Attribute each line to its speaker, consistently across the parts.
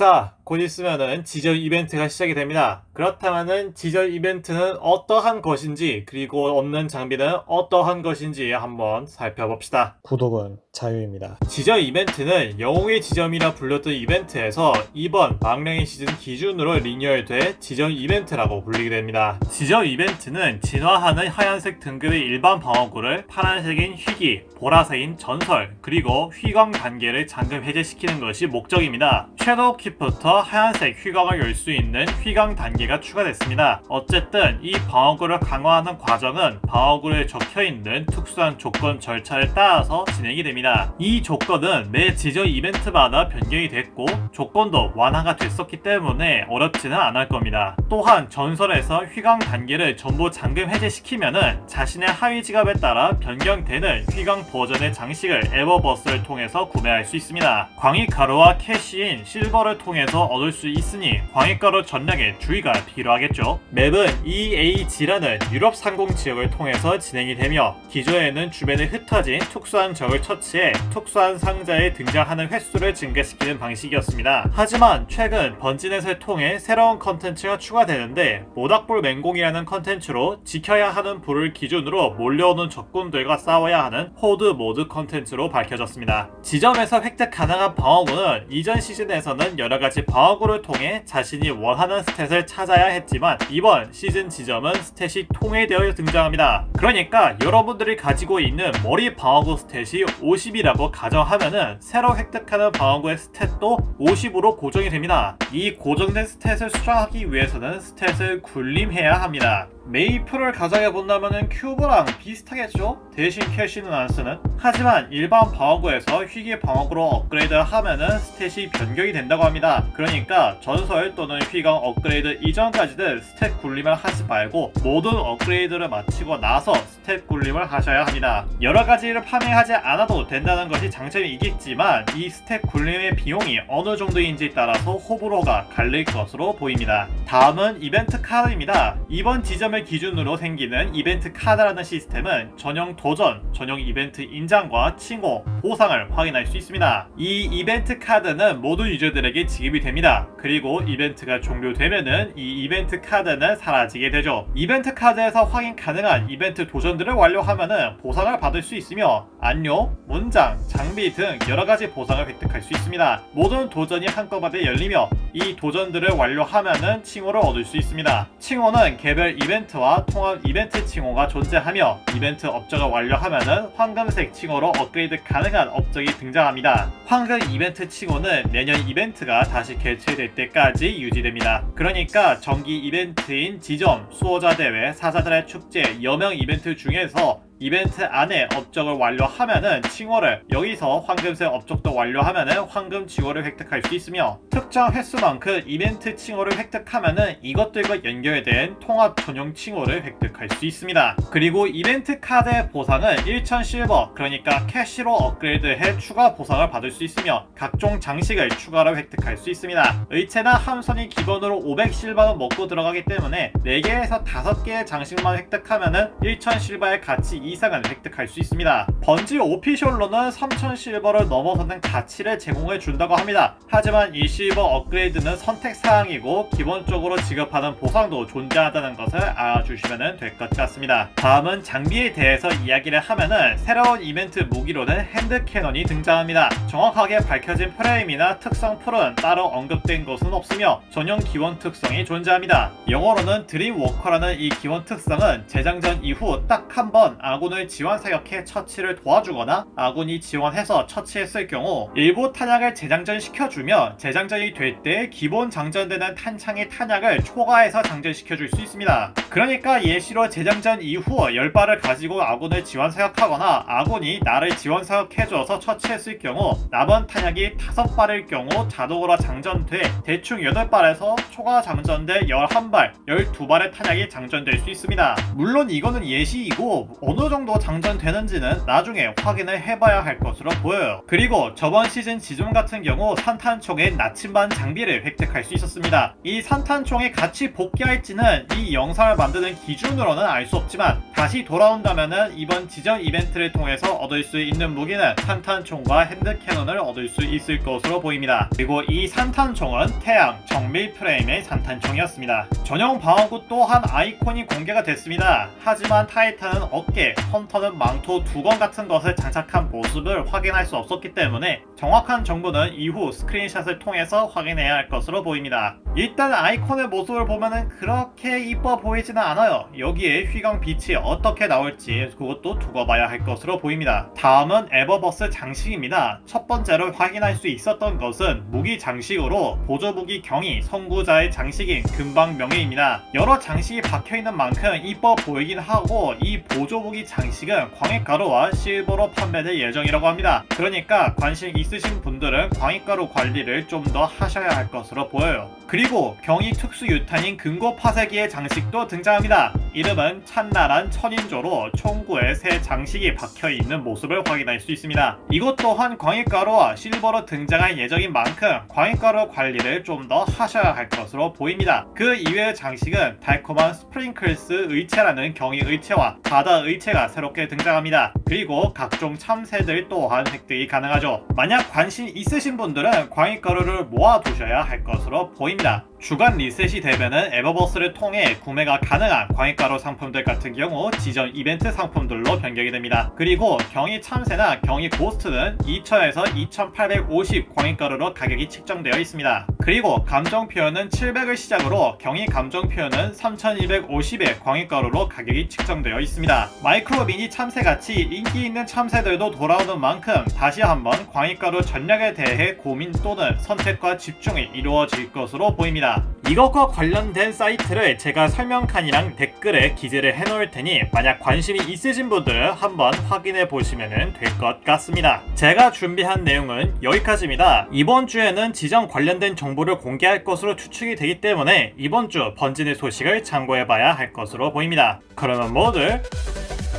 Speaker 1: 자, 곧 있으면은 지절 이벤트가 시작이 됩니다. 그렇다면은 지절 이벤트는 어떠한 것인지, 그리고 얻는 장비는 어떠한 것인지 한번 살펴봅시다.
Speaker 2: 구독은 자유입니다.
Speaker 1: 지절 이벤트는 영웅의 지점이라 불렸던 이벤트에서 이번 망령의 시즌 기준으로 리뉴얼돼 지점 이벤트라고 불리게 됩니다. 지점 이벤트는 진화하는 하얀색 등급의 일반 방어구를 파란색인 희귀, 보라색인 전설, 그리고 휘광 단계를 잠금 해제시키는 것이 목적입니다. 섀도우 킵부터 하얀색 휘광을 열 수 있는 휘광 단계가 추가됐습니다. 어쨌든 이 방어구를 강화하는 과정은 방어구에 적혀있는 특수한 조건 절차를 따라서 진행이 됩니다. 이 조건은 매 지정 이벤트마다 변경이 됐고 조건도 완화가 됐었기 때문에 어렵지는 않을 겁니다. 또한 전설에서 휘광 단계를 전부 잠금 해제시키면은 자신의 하위 지갑에 따라 변경되는 휘광 버전의 장식을 에버버스를 통해서 구매할 수 있습니다. 광익가루와 캐시인 실버를 통해서 얻을 수 있으니 광익가루 전략에 주의가 필요하겠죠. 맵은 EAG라는 유럽 상공 지역을 통해서 진행이 되며 기존에는 주변에 흩어진 특수한 적을 처치해 특수한 상자에 등장하는 횟수를 증가시키는 방식이었습니다. 하지만 최근 번진넷을 통해 새로운 컨텐츠가 추가되는데 모닥불 맹공이라는 컨텐츠로 지켜야 하는 불을 기준으로 몰려오는 적군들과 싸워야 하는 호드 모드 컨텐츠로 밝혀졌습니다. 지점에서 획득 가능한 방어구는 이전 시즌에서는 여러가지 방어 구를 통해 자신이 원하는 스탯을 찾아야 했지만 이번 시즌 지점은 스탯이 통일되어 등장합니다. 그러니까 여러분들이 가지고 있는 머리 방어구 스탯이 50이라고 가정하면은 새로 획득하는 방어구의 스탯도 50으로 고정이 됩니다. 이 고정된 스탯을 수정하기 위해서는 스탯을 굴림해야 합니다. 메이플을 가정해 본다면은 큐브랑 비슷하겠죠? 대신 캐시는 안 쓰는. 하지만 일반 방어구에서 희귀 방어구로 업그레이드 하면은 스탯이 변경이 된다고 합니다. 그러니까 전설 또는 휘강 업그레이드 이전까지는 스탯 굴림을 하지 말고 모든 업그레이드를 마치고 나서 스탯 굴림을 하셔야 합니다. 여러 가지를 파밍하지 않아도 된다는 것이 장점이겠지만 이 스탯 굴림의 비용이 어느 정도인지에 따라서 호불호가 갈릴 것으로 보입니다. 다음은 이벤트 카드입니다. 이번 지점 을 기준으로 생기는 이벤트 카드라는 시스템은 전용 도전, 전용 이벤트 인장과 칭호, 보상을 확인할 수 있습니다. 이 이벤트 카드는 모든 유저들에게 지급이 됩니다. 그리고 이벤트가 종료되면은 이 이벤트 카드는 사라지게 되죠. 이벤트 카드에서 확인 가능한 이벤트 도전들을 완료하면은 보상을 받을 수 있으며 안료, 문장, 장비 등 여러 가지 보상을 획득할 수 있습니다. 모든 도전이 한꺼번에 열리며 이 도전들을 완료하면은 칭호를 얻을 수 있습니다. 칭호는 개별 이벤트 와 통합 이벤트 칭호가 존재하며 이벤트 업적을 완료하면은 황금색 칭호로 업그레이드 가능한 업적이 등장합니다. 황금 이벤트 칭호는 내년 이벤트가 다시 개최될 때까지 유지됩니다. 그러니까 정기 이벤트인 지점, 수호자 대회, 사자들의 축제, 여명 이벤트 중에서 이벤트 안에 업적을 완료하면은 칭호를 여기서 황금색 업적도 완료하면은 황금 칭호를 획득할 수 있으며 특정 횟수만큼 이벤트 칭호를 획득하면은 이것들과 연결된 통합 전용 칭호를 획득할 수 있습니다. 그리고 이벤트 카드의 보상은 1000 실버 그러니까 캐시로 업그레이드해 추가 보상을 받을 수 있으며 각종 장식을 추가로 획득할 수 있습니다. 의체나 함선이 기본으로 500 실버는 먹고 들어가기 때문에 4개에서 5개의 장식만 획득하면은 1000 실버의 가치 이상은 획득할 수 있습니다. 번지 오피셜로는 3000 실버를 넘어서는 가치를 제공해 준다고 합니다. 하지만 이 실버 업그레이드는 선택 사항이고 기본적으로 지급하는 보상도 존재하다는 것을 알아주시면 될 것 같습니다. 다음은 장비에 대해서 이야기를 하면은 새로운 이벤트 무기로는 핸드 캐논이 등장합니다. 정확하게 밝혀진 프레임이나 특성 풀은 따로 언급된 것은 없으며 전용 기본 특성이 존재합니다. 영어로는 드림 워커라는 이 기본 특성은 재장전 이후 딱 한 번 아군 을 지원 사격해 처치를 도와주거나 아군이 지원해서 처치했을 경우 일부 탄약을 재장전시켜주며 재장전이 될 때 기본 장전되는 탄창의 탄약을 초과해서 장전시켜줄 수 있습니다. 그러니까 예시로 재장전 이후 10발을 가지고 아군을 지원 사격하거나 아군이 나를 지원 사격해줘서 처치했을 경우 남은 탄약이 5발일 경우 자동으로 장전돼 대충 8발에서 초과 장전돼 11발, 12발의 탄약이 장전될 수 있습니다. 물론 이거는 예시이고 어느 정도 장전되는지는 나중에 확인을 해봐야 할 것으로 보여요. 그리고 저번 시즌 지존 같은 경우 산탄총의 나침반 장비를 획득할 수 있었습니다. 이 산탄총이 같이 복귀할지는 이 영상을 만드는 기준으로는 알 수 없지만 다시 돌아온다면은 이번 지정 이벤트를 통해서 얻을 수 있는 무기는 산탄총과 핸드캐논을 얻을 수 있을 것으로 보입니다. 그리고 이 산탄총은 태양, 정밀 프레임의 산탄총이었습니다. 전용 방어구 또한 아이콘이 공개가 됐습니다. 하지만 타이탄은 어깨, 헌터는 망토, 두 건 같은 것을 장착한 모습을 확인할 수 없었기 때문에 정확한 정보는 이후 스크린샷을 통해서 확인해야 할 것으로 보입니다. 일단 아이콘의 모습을 보면은 그렇게 이뻐 보이지는 않아요. 여기에 휘광 빛이 어떻게 나올지 그것도 두고 봐야 할 것으로 보입니다. 다음은 에버버스 장식입니다. 첫 번째로 확인할 수 있었던 것은 무기 장식으로 보조 무기 경이 선구자의 장식인 금방 명예입니다. 여러 장식이 박혀 있는 만큼 이뻐 보이긴 하고 이 보조 무기 장식은 광액가루와 실버로 판매될 예정이라고 합니다. 그러니까 관심 있으신 분들은 광액가루 관리를 좀 더 하셔야 할 것으로 보여요. 그리고 경이 특수 유탄인 금고 파쇄기의 장식도 등장합니다. 이름은 찬나란 천인조로 총구에 새 장식이 박혀 있는 모습을 확인할 수 있습니다. 이것 또한 광익가루와 실버로 등장할 예정인 만큼 광익가루 관리를 좀 더 하셔야 할 것으로 보입니다. 그 이외의 장식은 달콤한 스프링클스 의체라는 경이 의체와 바다 의체 가 새롭게 등장합니다. 그리고 각종 참새들 또한 획득이 가능하죠. 만약 관심 있으신 분들은 광익가루를 모아두셔야 할 것으로 보입니다. 주간 리셋이 되면은 에버버스를 통해 구매가 가능한 광익가루 상품들 같은 경우 지정 이벤트 상품들로 변경이 됩니다. 그리고 경이 참새나 경이 고스트는 2000에서 2850 광익가루로 가격이 책정되어 있습니다. 그리고 감정 표현은 700을 시작으로 경이 감정 표현은 3250의 광익가루로 가격이 책정되어 있습니다. 마이크로 미니 참새같이 인기 있는 참새들도 돌아오는 만큼 다시 한번 광익가루 전략에 대해 고민 또는 선택과 집중이 이루어질 것으로 보입니다. 이것과 관련된 사이트를 제가 설명칸이랑 댓글에 기재를 해놓을 테니 만약 관심이 있으신 분들은 한번 확인해 보시면 될 것 같습니다. 제가 준비한 내용은 여기까지입니다. 이번 주에는 지정 관련된 정보를 공개할 것으로 추측이 되기 때문에 이번 주 번진의 소식을 참고해 봐야 할 것으로 보입니다. 그러면 모두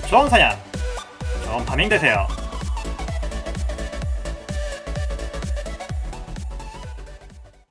Speaker 1: 좋은 사냥, 좋은 파밍 되세요.